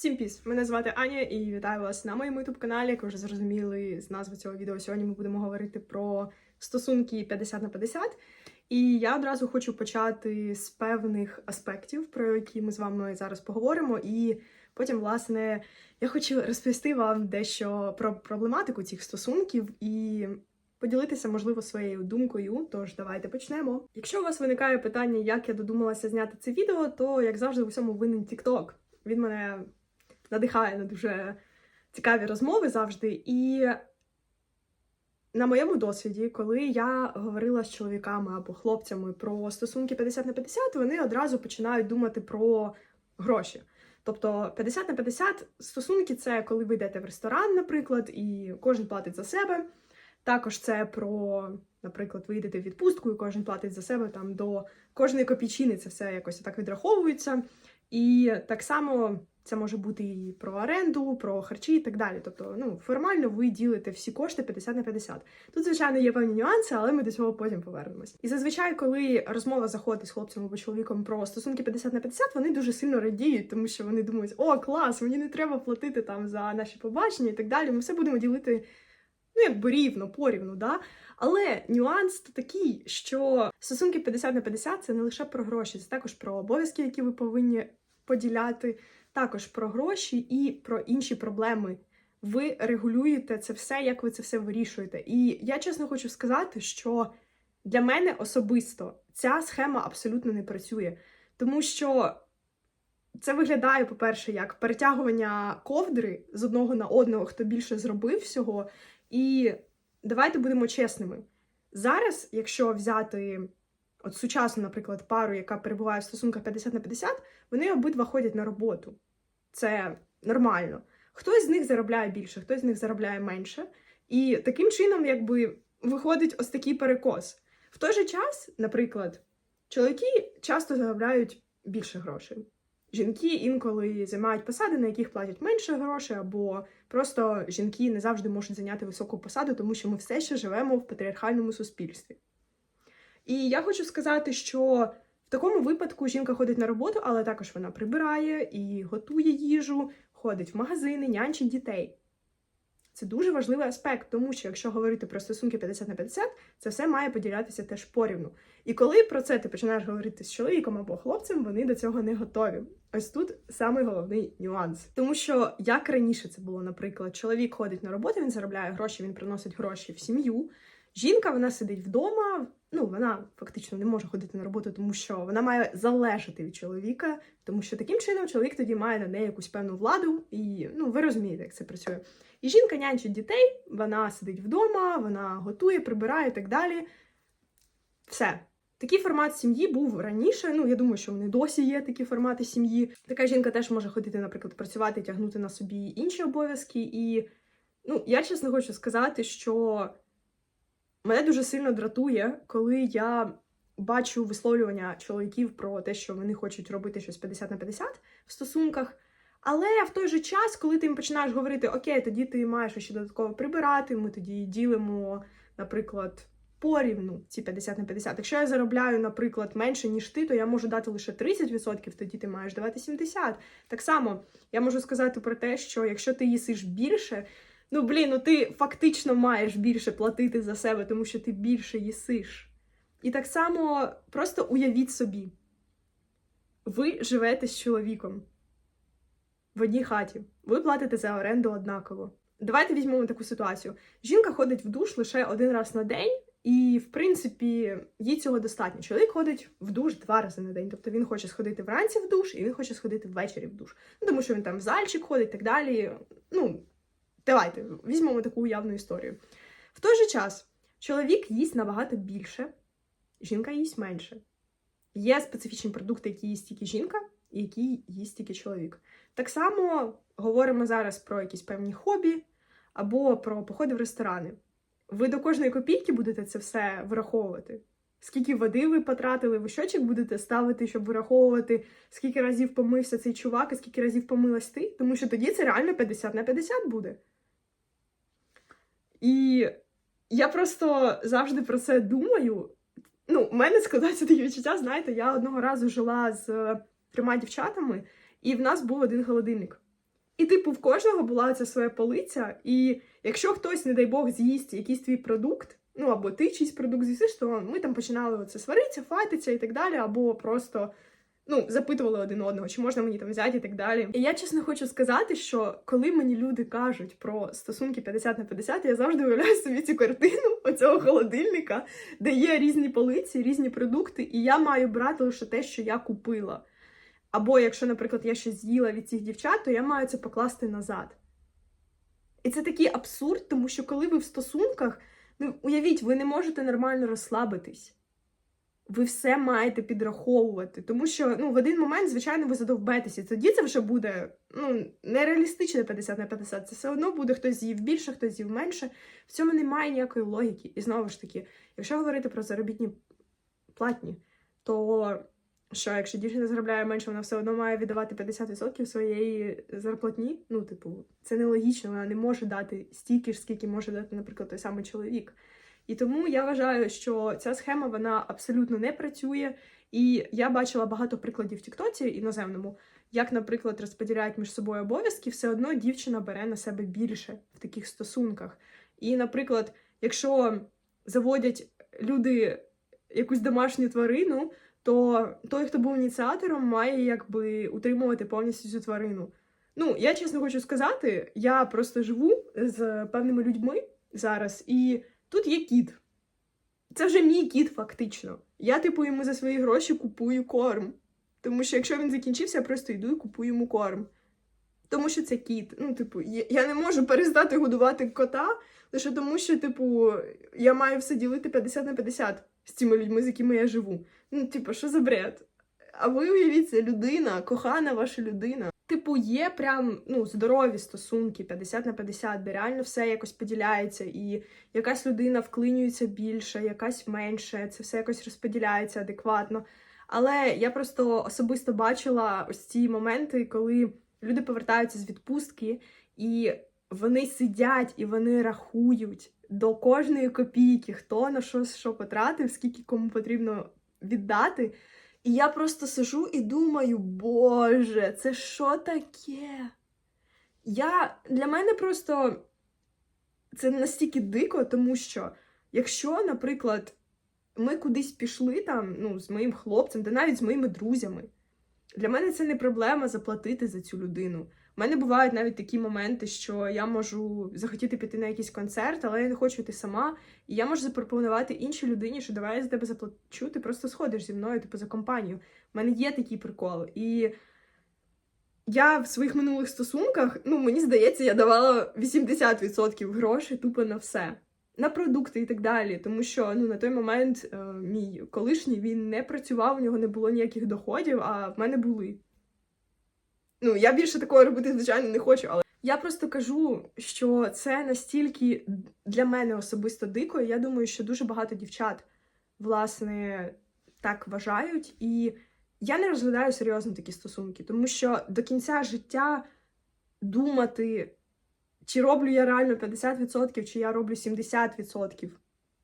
Всім піс! Мене звати Аня і вітаю вас на моєму youtube каналі. Як ви вже зрозуміли з назви цього відео, сьогодні ми будемо говорити про стосунки 50 на 50. І я одразу хочу почати з певних аспектів, про які ми з вами зараз поговоримо. І потім, власне, я хочу розповісти вам дещо про проблематику цих стосунків і поділитися, можливо, своєю думкою. Тож давайте почнемо. Якщо у вас виникає питання, як я додумалася зняти це відео, то як завжди в усьому винен TikTok. Він мене надихає на дуже цікаві розмови завжди. І на моєму досвіді, коли я говорила з чоловіками або хлопцями про стосунки 50 на 50, вони одразу починають думати про гроші. Тобто 50 на 50 стосунки це коли ви йдете в ресторан, наприклад, і кожен платить за себе. Також це про, наприклад, ви йдете в відпустку, і кожен платить за себе там до кожної копійчини, це все якось так відраховується. І так само це може бути і про оренду, про харчі і так далі. Тобто, ну, формально ви ділите всі кошти 50 на 50. Тут, звичайно, є певні нюанси, але ми до цього потім повернемось. І зазвичай, коли розмова заходить з хлопцем або чоловіком про стосунки 50 на 50, вони дуже сильно радіють, тому що вони думають, о, клас, мені не треба платити там за наші побачення і так далі. Ми все будемо ділити. Ну, якби рівно, порівну, да? Але нюанс то такий, що стосунки 50 на 50 це не лише про гроші, це також про обов'язки, які ви повинні поділяти, також про гроші і про інші проблеми. Ви регулюєте це все, як ви це все вирішуєте. І я чесно хочу сказати, що для мене особисто ця схема абсолютно не працює, тому що це виглядає, по-перше, як перетягування ковдри з одного на одного, хто більше зробив всього. І давайте будемо чесними. Зараз, якщо взяти от сучасну, наприклад, пару, яка перебуває в стосунках 50 на 50, вони обидва ходять на роботу. Це нормально. Хтось з них заробляє більше, хтось з них заробляє менше. І таким чином, якби виходить ось такий перекос. В той же час, наприклад, чоловіки часто заробляють більше грошей. Жінки інколи займають посади, на яких платять менше грошей, або просто жінки не завжди можуть зайняти високу посаду, тому що ми все ще живемо в патріархальному суспільстві. І я хочу сказати, що в такому випадку жінка ходить на роботу, але також вона прибирає і готує їжу, ходить в магазини, нянчить дітей. Це дуже важливий аспект, тому що якщо говорити про стосунки 50 на 50, це все має поділятися теж порівну. І коли про це ти починаєш говорити з чоловіком або хлопцем, вони до цього не готові. Ось тут самий головний нюанс. Тому що як раніше це було, наприклад, чоловік ходить на роботу, він заробляє гроші, він приносить гроші в сім'ю. Жінка вона сидить вдома, ну вона фактично не може ходити на роботу, тому що вона має залежати від чоловіка, тому що таким чином чоловік тоді має на неї якусь певну владу, і ну ви розумієте, як це працює. І жінка нянчить дітей, вона сидить вдома, вона готує, прибирає і так далі. Все. Такий формат сім'ї був раніше. Ну, я думаю, що вони досі є такі формати сім'ї. Така жінка теж може ходити, наприклад, працювати, тягнути на собі інші обов'язки. І ну, я чесно хочу сказати, що мене дуже сильно дратує, коли я бачу висловлювання чоловіків про те, що вони хочуть робити щось 50 на 50 в стосунках. Але в той же час, коли ти їм починаєш говорити, окей, тоді ти маєш ще додатково прибирати, ми тоді ділимо, наприклад, порівну ці 50 на 50. Якщо я заробляю, наприклад, менше, ніж ти, то я можу дати лише 30%, тоді ти маєш давати 70%. Так само я можу сказати про те, що якщо ти їсиш більше, ну блін, ну ти фактично маєш більше платити за себе, тому що ти більше їсиш. І так само просто уявіть собі, ви живете з чоловіком в одній хаті. Ви платите за оренду однаково. Давайте візьмемо таку ситуацію. Жінка ходить в душ лише один раз на день, і, в принципі, їй цього достатньо. Чоловік ходить в душ два рази на день. Тобто він хоче сходити вранці в душ, і він хоче сходити ввечері в душ. Ну, тому що він там в зальчик ходить і так далі. Ну, давайте візьмемо таку уявну історію. В той же час чоловік їсть набагато більше, жінка їсть менше. Є специфічні продукти, які їсть тільки жінка, і які їсть тільки чоловік. Так само говоримо зараз про якісь певні хобі або про походи в ресторани. Ви до кожної копійки будете це все враховувати. Скільки води ви потратили, ви щочик будете ставити, щоб вираховувати, скільки разів помився цей чувак, і скільки разів помилась ти, тому що тоді це реально 50 на 50 буде. І я просто завжди про це думаю. Ну, у мене складається таке відчуття, знаєте, я одного разу жила з трьома дівчатами, і в нас був один холодильник. І, типу, в кожного була ця своя полиця, і якщо хтось, не дай Бог, з'їсть якийсь твій продукт, ну або ти чийсь продукт з'їсиш, то ми там починали оце сваритися, файтитися і так далі, або просто ну, запитували один одного, чи можна мені там взяти і так далі. І я чесно хочу сказати, що коли мені люди кажуть про стосунки 50 на 50, я завжди уявляю собі цю картину оцього холодильника, де є різні полиці, різні продукти, і я маю брати лише те, що я купила. Або якщо, наприклад, я щось з'їла від цих дівчат, то я маю це покласти назад. І це такий абсурд, тому що коли ви в стосунках, ну уявіть, ви не можете нормально розслабитись. Ви все маєте підраховувати, тому що ну, в один момент, звичайно, ви задовбетеся. Тоді це вже буде ну, нереалістичне 50 на 50. Це все одно буде хтось з'їв більше, хтось з'їв менше. В цьому немає ніякої логіки. І знову ж таки, якщо говорити про заробітні платні, то що, якщо дівчина заробляє менше, вона все одно має віддавати 50% своєї зарплатні. Ну, типу, це нелогічно, вона не може дати стільки ж, скільки може дати, наприклад, той самий чоловік. І тому я вважаю, що ця схема вона абсолютно не працює. І я бачила багато прикладів в Тіктоці іноземному, як, наприклад, розподіляють між собою обов'язки, все одно дівчина бере на себе більше в таких стосунках. І, наприклад, якщо заводять люди якусь домашню тварину, то той, хто був ініціатором, має якби утримувати повністю цю тварину. Ну, я чесно хочу сказати, я просто живу з певними людьми зараз, і тут є кіт. Це вже мій кіт, фактично. Я, типу, йому за свої гроші купую корм. Тому що якщо він закінчився, я просто йду і купую йому корм. Тому що це кіт. Ну, типу, я не можу перестати годувати кота лише тому, що, типу, я маю все ділити 50 на 50 з цими людьми, з якими я живу. Ну, типу, що за бред? А ви уявіть, це людина, кохана ваша людина. Типу, є прям ну, здорові стосунки 50 на 50, де реально все якось поділяється, і якась людина вклинюється більше, якась менше, це все якось розподіляється адекватно. Але я просто особисто бачила ось ці моменти, коли люди повертаються з відпустки, і вони сидять і вони рахують до кожної копійки, хто на що що потратив, скільки кому потрібно віддати. І я просто сижу і думаю, Боже, це що таке? Я Для мене просто це настільки дико, тому що якщо, наприклад, ми кудись пішли там, ну, з моїм хлопцем, та навіть з моїми друзями, для мене це не проблема заплатити за цю людину. У мене бувають навіть такі моменти, що я можу захотіти піти на якийсь концерт, але я не хочу йти сама. І я можу запропонувати іншій людині, що давай я за тебе заплачу, ти просто сходиш зі мною, типу, за компанію. У мене є такий прикол. І я в своїх минулих стосунках, ну, мені здається, я давала 80% грошей тупо на все. На продукти і так далі. Тому що ну, на той момент е, мій колишній він не працював, у нього не було ніяких доходів, а в мене були. Ну, я більше такого робити, звичайно, не хочу, але я просто кажу, що це настільки для мене особисто дико. і Я думаю, що дуже багато дівчат, власне, так вважають. І я не розглядаю серйозно такі стосунки, тому що до кінця життя думати, чи роблю я реально 50%, чи я роблю 70%,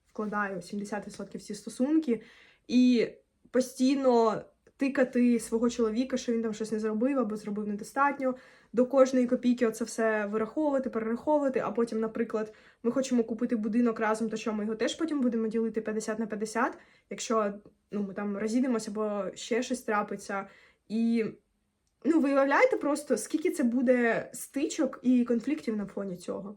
вкладаю 70% в ці стосунки, і постійно тикати свого чоловіка, що він там щось не зробив або зробив недостатньо. До кожної копійки оце все вираховувати, перераховувати. А потім, наприклад, ми хочемо купити будинок разом, то що ми його теж потім будемо ділити 50 на 50, якщо ну, ми там розійдемося або ще щось трапиться. І ну, виявляєте просто, скільки це буде стичок і конфліктів на фоні цього.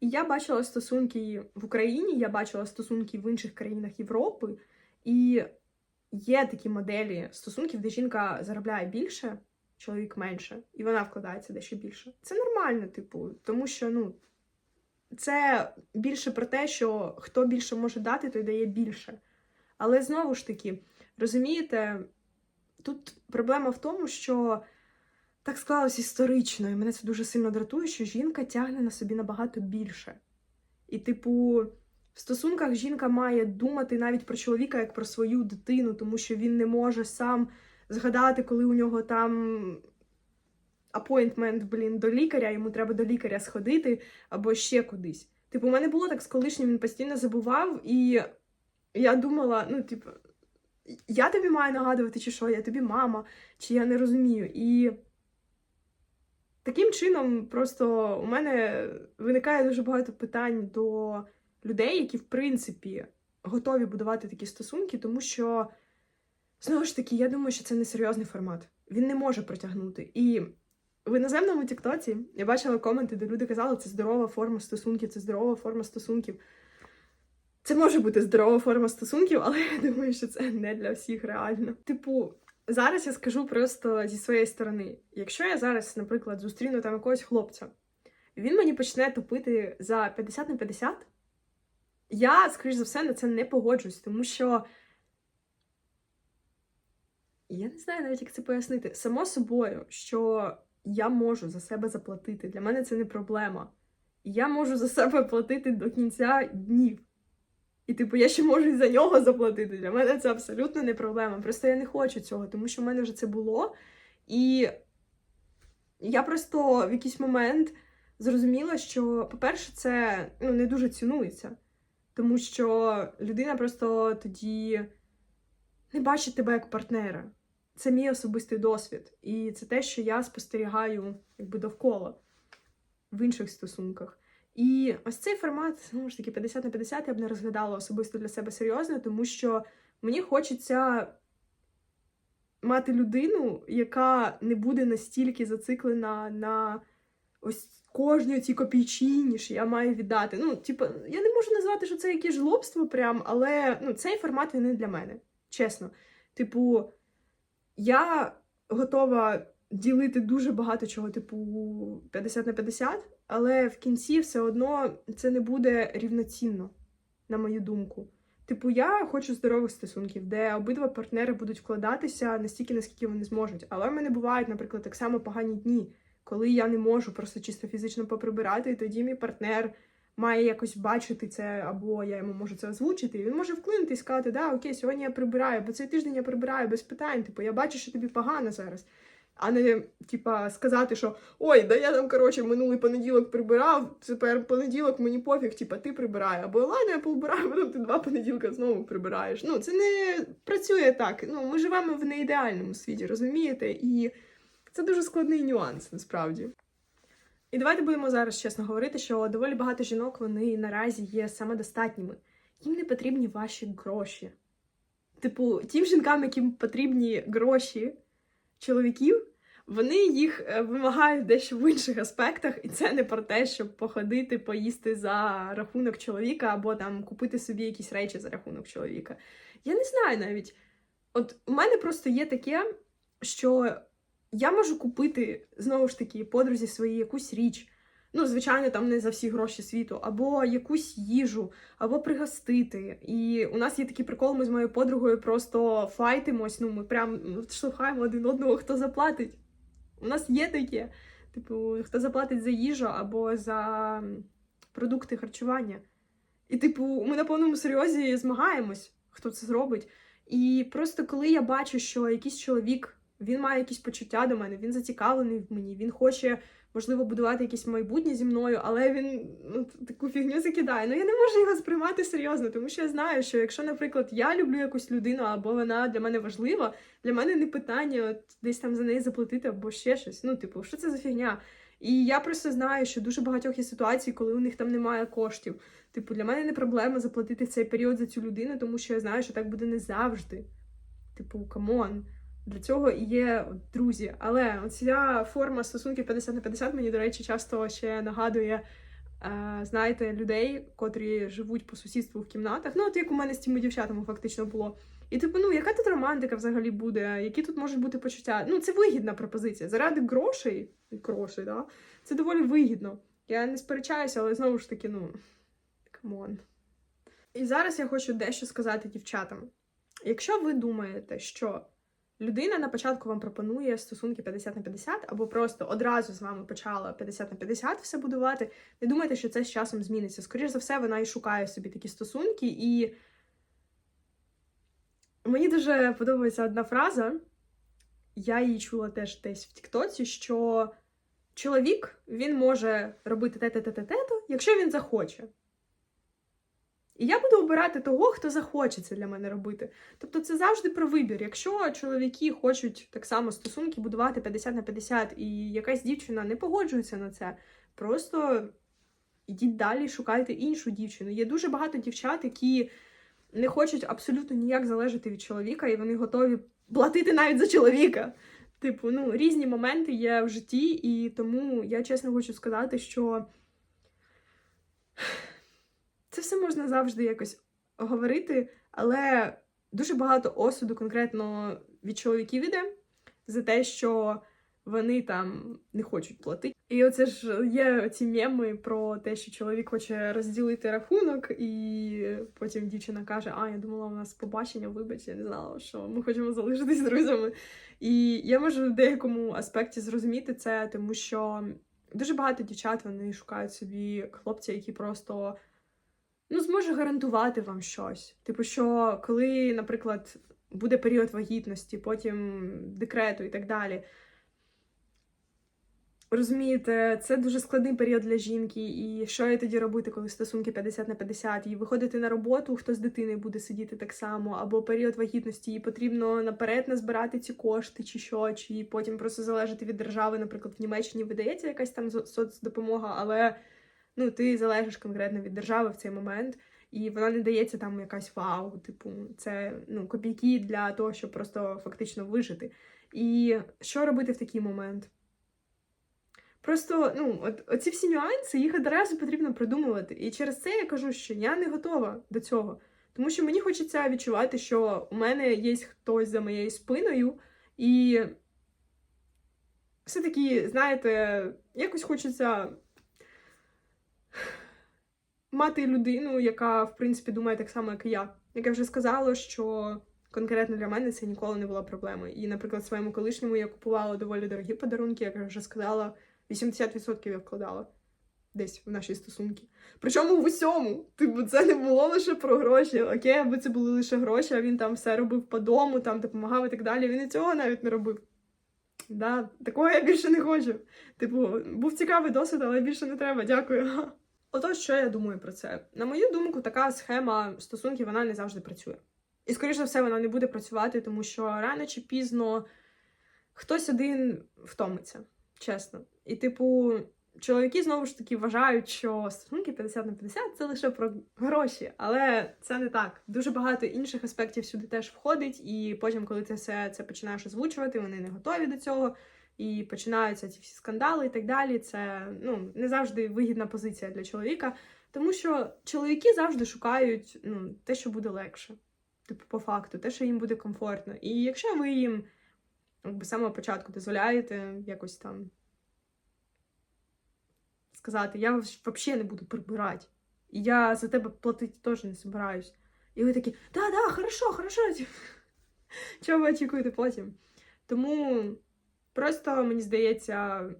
І я бачила стосунки в Україні, я бачила стосунки в інших країнах Європи, і є такі моделі стосунків, де жінка заробляє більше, чоловік менше, і вона вкладається дещо більше. Це нормально, типу, тому що ну, це більше про те, що хто більше може дати, той дає більше. Але знову ж таки, розумієте, тут проблема в тому, що так склалось історично, і мене це дуже сильно дратує, що жінка тягне на собі набагато більше. І, типу, в стосунках жінка має думати навіть про чоловіка як про свою дитину, тому що він не може сам згадати, коли у нього там апойнтмент, блін, до лікаря, йому треба до лікаря сходити або ще кудись. Типу, у мене було так з колишнім, він постійно забував, і я думала, ну, типу, я тобі маю нагадувати, чи що, я тобі мама, чи я не розумію. І таким чином, просто у мене виникає дуже багато питань до людей, які, в принципі, готові будувати такі стосунки, тому що, знову ж таки, я думаю, що це не серйозний формат. Він не може протягнути. І в іноземному Тіктоці я бачила коменти, де люди казали, це здорова форма стосунків, це здорова форма стосунків. Це може бути здорова форма стосунків, але я думаю, що це не для всіх реально. Типу, зараз я скажу просто зі своєї сторони: якщо я зараз, наприклад, зустріну там якогось хлопця, він мені почне топити за 50 на 50, я, скоріш за все, на це не погоджусь, тому що. Я не знаю навіть, як це пояснити. Само собою, що я можу за себе заплатити. Для мене це не проблема. Я можу за себе платити до кінця днів. І, типу, я ще можу і за нього заплатити. Для мене це абсолютно не проблема. Просто я не хочу цього, тому що в мене вже це було. І я просто в якийсь момент зрозуміла, що, по-перше, це ну, не дуже цінується. Тому що людина просто тоді не бачить тебе як партнера. Це мій особистий досвід. І це те, що я спостерігаю якби довкола в інших стосунках. І ось цей формат, знову ж таки, 50 на 50 я б не розглядала особисто для себе серйозно, тому що мені хочеться мати людину, яка не буде настільки зациклена на ось кожній цій копійчині, що я маю віддати. Ну, типу, я не можу назвати, що це якесь жлобство, прям, але ну, цей формат він не для мене. Чесно. Типу, я готова ділити дуже багато чого, типу 50 на 50, але в кінці все одно це не буде рівноцінно, на мою думку. Типу, я хочу здорових стосунків, де обидва партнери будуть вкладатися настільки, наскільки вони зможуть. Але в мене бувають, наприклад, так само погані дні, коли я не можу просто чисто фізично поприбирати, і тоді мій партнер має якось бачити це, або я йому можу це озвучити. І він може вклинити і сказати, да, окей, сьогодні я прибираю, бо цей тиждень я прибираю без питань. Типу, я бачу, що тобі погано зараз. А не, типа, сказати, що ой, да я там, коротше, минулий понеділок прибирав, тепер понеділок мені пофіг, типа, ти прибирай. Або ладно, я побираю, потім ти два понеділка знову прибираєш. Ну, це не працює так. Ну, ми живемо в неідеальному світі, розумієте? І це дуже складний нюанс, насправді. І давайте будемо зараз чесно говорити, що доволі багато жінок вони наразі є самодостатніми. Їм не потрібні ваші гроші. Типу, тим жінкам, яким потрібні гроші чоловіків, вони їх е, вимагають дещо в інших аспектах, і це не про те, щоб походити, поїсти за рахунок чоловіка або там купити собі якісь речі за рахунок чоловіка. Я не знаю навіть. От у мене просто є таке, що я можу купити знову ж таки подрузі своїй якусь річ. Ну, звичайно, там не за всі гроші світу, або якусь їжу, або пригостити. І у нас є такий прикол, ми з моєю подругою просто файтимось. Ну, ми прям штовхаємо один одного, хто заплатить. У нас є таке. Типу, хто заплатить за їжу або за продукти харчування. І, типу, ми на повному серйозі змагаємось, хто це зробить. І просто коли я бачу, що якийсь чоловік він має якісь почуття до мене, він зацікавлений в мені, він хоче, можливо, будувати якесь майбутнє зі мною, але він ну, таку фігню закидає. Ну я не можу його сприймати серйозно, тому що я знаю, що якщо, наприклад, я люблю якусь людину, або вона для мене важлива, для мене не питання от, десь там за неї заплатити або ще щось. Ну, типу, що це за фігня? І я просто знаю, що дуже багатьох є ситуацій, коли у них там немає коштів. Типу, для мене не проблема заплатити цей період за цю людину, тому що я знаю, що так буде не завжди. Типу, камон. Для цього і є друзі. Але ця форма стосунків 50 на 50 мені, до речі, часто ще нагадує, е, знаєте, людей, котрі живуть по сусідству в кімнатах. Ну, от як у мене з тими дівчатами фактично було. І типу, ну яка тут романтика взагалі буде? Які тут можуть бути почуття? Ну, це вигідна пропозиція. Заради грошей, грошей, да? це доволі вигідно. Я не сперечаюся, але знову ж таки, ну камон. І зараз я хочу дещо сказати дівчатам. Якщо ви думаєте, що людина на початку вам пропонує стосунки 50 на 50, або просто одразу з вами почала 50 на 50 все будувати, не думайте, що це з часом зміниться. Скоріше за все, вона і шукає собі такі стосунки. І мені дуже подобається одна фраза. Я її чула теж десь в Тіктоці, що чоловік він може робити те-те-те-те-те, якщо він захоче. І я буду обирати того, хто захоче це для мене робити. Тобто це завжди про вибір. Якщо чоловіки хочуть так само стосунки будувати 50 на 50, і якась дівчина не погоджується на це, просто ідіть далі, шукайте іншу дівчину. Є дуже багато дівчат, які не хочуть абсолютно ніяк залежати від чоловіка, і вони готові платити навіть за чоловіка. Типу, ну, різні моменти є в житті, і тому я чесно хочу сказати, що це все можна завжди якось говорити, але дуже багато осуду конкретно від чоловіків іде за те, що вони там не хочуть платити. І оце ж є ці меми про те, що чоловік хоче розділити рахунок, і потім дівчина каже: А, я думала, у нас побачення, вибач, я не знала, що ми хочемо залишитись друзями. І я можу в деякому аспекті зрозуміти це, тому що дуже багато дівчат вони шукають собі хлопця, які просто ну, зможе гарантувати вам щось. Типу, що коли, наприклад, буде період вагітності, потім декрету і так далі. Розумієте, це дуже складний період для жінки, і що я тоді робити, коли стосунки 50 на 50? Їй виходити на роботу, хто з дитиною буде сидіти так само, або період вагітності, їй потрібно наперед назбирати ці кошти, чи що, чи потім просто залежати від держави. Наприклад, в Німеччині видається якась там соцдопомога, але ну, ти залежиш конкретно від держави в цей момент, і вона не дається там якась вау, типу, це ну, копійки для того, щоб просто фактично вижити. І що робити в такий момент? Просто ну, от, оці всі нюанси, їх одразу потрібно продумувати. І через це я кажу, що я не готова до цього. Тому що мені хочеться відчувати, що у мене є хтось за моєю спиною, і все-таки, знаєте, якось хочеться мати людину, яка, в принципі, думає так само, як і я. Як я вже сказала, що конкретно для мене це ніколи не була проблемою. І, наприклад, своєму колишньому я купувала доволі дорогі подарунки, як я вже сказала, 80% я вкладала десь в наші стосунки. Причому в усьому. Типу, це не було лише про гроші. Окей, аби це були лише гроші, а він там все робив по дому, там допомагав і так далі. Він і цього навіть не робив. Да, такого я більше не хочу. Типу, був цікавий досвід, але більше не треба. Дякую. Отож, що я думаю про це? На мою думку, така схема стосунків вона не завжди працює. І, скоріш за все, вона не буде працювати, тому що рано чи пізно хтось один втомиться, чесно. І, типу, чоловіки знову ж таки вважають, що стосунки 50 на 50 це лише про гроші, але це не так. Дуже багато інших аспектів сюди теж входить, і потім, коли ти все це починаєш озвучувати, вони не готові до цього. І починаються ці всі скандали і так далі. Це ну не завжди вигідна позиція для чоловіка, тому що чоловіки завжди шукають ну, те, що буде легше, типу, по факту, те, що їм буде комфортно. І якщо ви їм якби з самого початку дозволяєте якось там сказати, я взагалі не буду прибирати, і я за тебе платити теж не збираюсь. І ви такі, да, да, хорошо, хорошо. Чого ви очікуєте потім? Тому. Просто мені здається,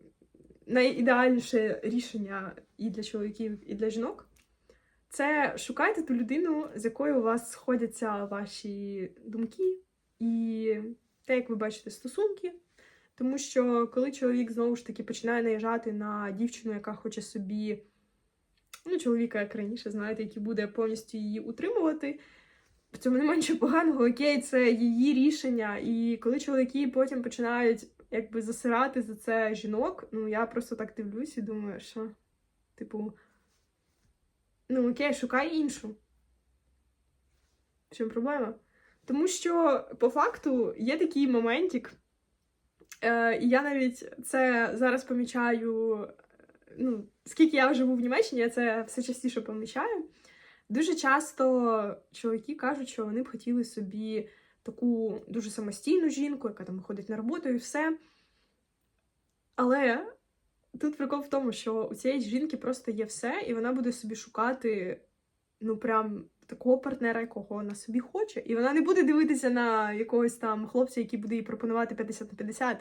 найідеальніше рішення і для чоловіків, і для жінок це шукайте ту людину, з якою у вас сходяться ваші думки і те, як ви бачите стосунки. Тому що коли чоловік знову ж таки починає наїжджати на дівчину, яка хоче собі, ну, чоловіка, як раніше, знаєте, який буде повністю її утримувати. В цьому немає нічого поганого, окей, це її рішення. І коли чоловіки потім починають якби засирати за це жінок, ну я просто так дивлюсь і думаю, що, типу, ну окей, шукай іншу. В чому проблема? Тому що по факту є такий моментик, е, і я навіть це зараз помічаю, ну, скільки я живу в Німеччині, я це все частіше помічаю. Дуже часто чоловіки кажуть, що вони б хотіли собі таку дуже самостійну жінку, яка там ходить на роботу і все. Але тут прикол в тому, що у цієї жінки просто є все, і вона буде собі шукати, ну, прям такого партнера, якого вона собі хоче. І вона не буде дивитися на якогось там хлопця, який буде їй пропонувати 50 на 50.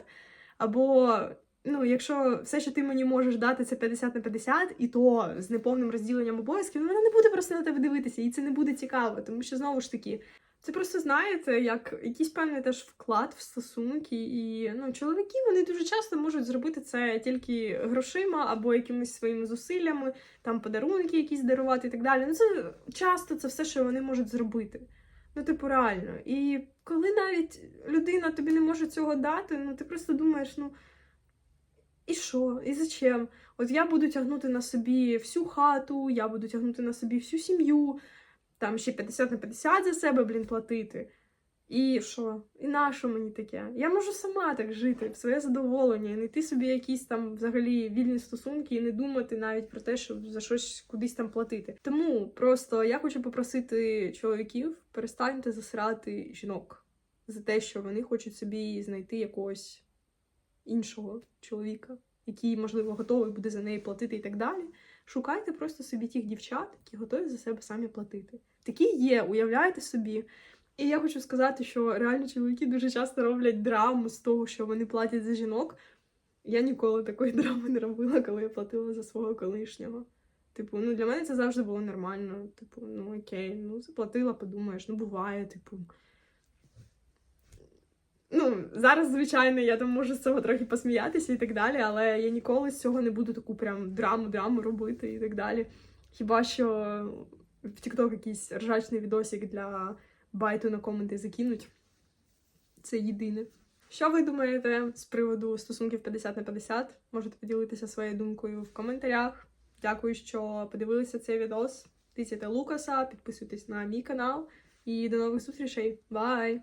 Або, ну, якщо все, що ти мені можеш дати, це 50 на 50, і то з неповним розділенням обов'язків, ну, вона не буде просто на тебе дивитися, їй це не буде цікаво, тому що знову ж таки. Це просто знаєте, як якийсь певний теж вклад в стосунки, і ну, чоловіки вони дуже часто можуть зробити це тільки грошима або якимись своїми зусиллями, там подарунки якісь дарувати і так далі. Ну це часто це все, що вони можуть зробити. Ну, типу, реально. І коли навіть людина тобі не може цього дати, ну ти просто думаєш, ну і що? І зачем? От я буду тягнути на собі всю хату, я буду тягнути на собі всю сім'ю, там ще 50 на 50 за себе, блін, платити. І що? І на що мені таке? Я можу сама так жити, в своє задоволення, і знайти собі якісь там взагалі вільні стосунки і не думати навіть про те, щоб за щось кудись там платити. Тому просто я хочу попросити чоловіків перестаньте засирати жінок за те, що вони хочуть собі знайти якогось іншого чоловіка, який, можливо, готовий буде за неї платити і так далі. Шукайте просто собі тих дівчат, які готові за себе самі платити. Такі є, уявляєте собі. І я хочу сказати, що реально чоловіки дуже часто роблять драму з того, що вони платять за жінок. Я ніколи такої драми не робила, коли я платила за свого колишнього. Типу, ну для мене це завжди було нормально. Типу, ну окей, ну заплатила, подумаєш, ну буває, типу. Ну, зараз, звичайно, я там можу з цього трохи посміятися і так далі, але я ніколи з цього не буду таку прям драму-драму робити і так далі. Хіба що в TikTok якийсь ржачний відосик для байту на коменти закинуть. Це єдине. Що ви думаєте з приводу стосунків 50 на 50? Можете поділитися своєю думкою в коментарях. Дякую, що подивилися цей відос. Тисяйте Лукаса, підписуйтесь на мій канал і до нових зустрічей. Бай!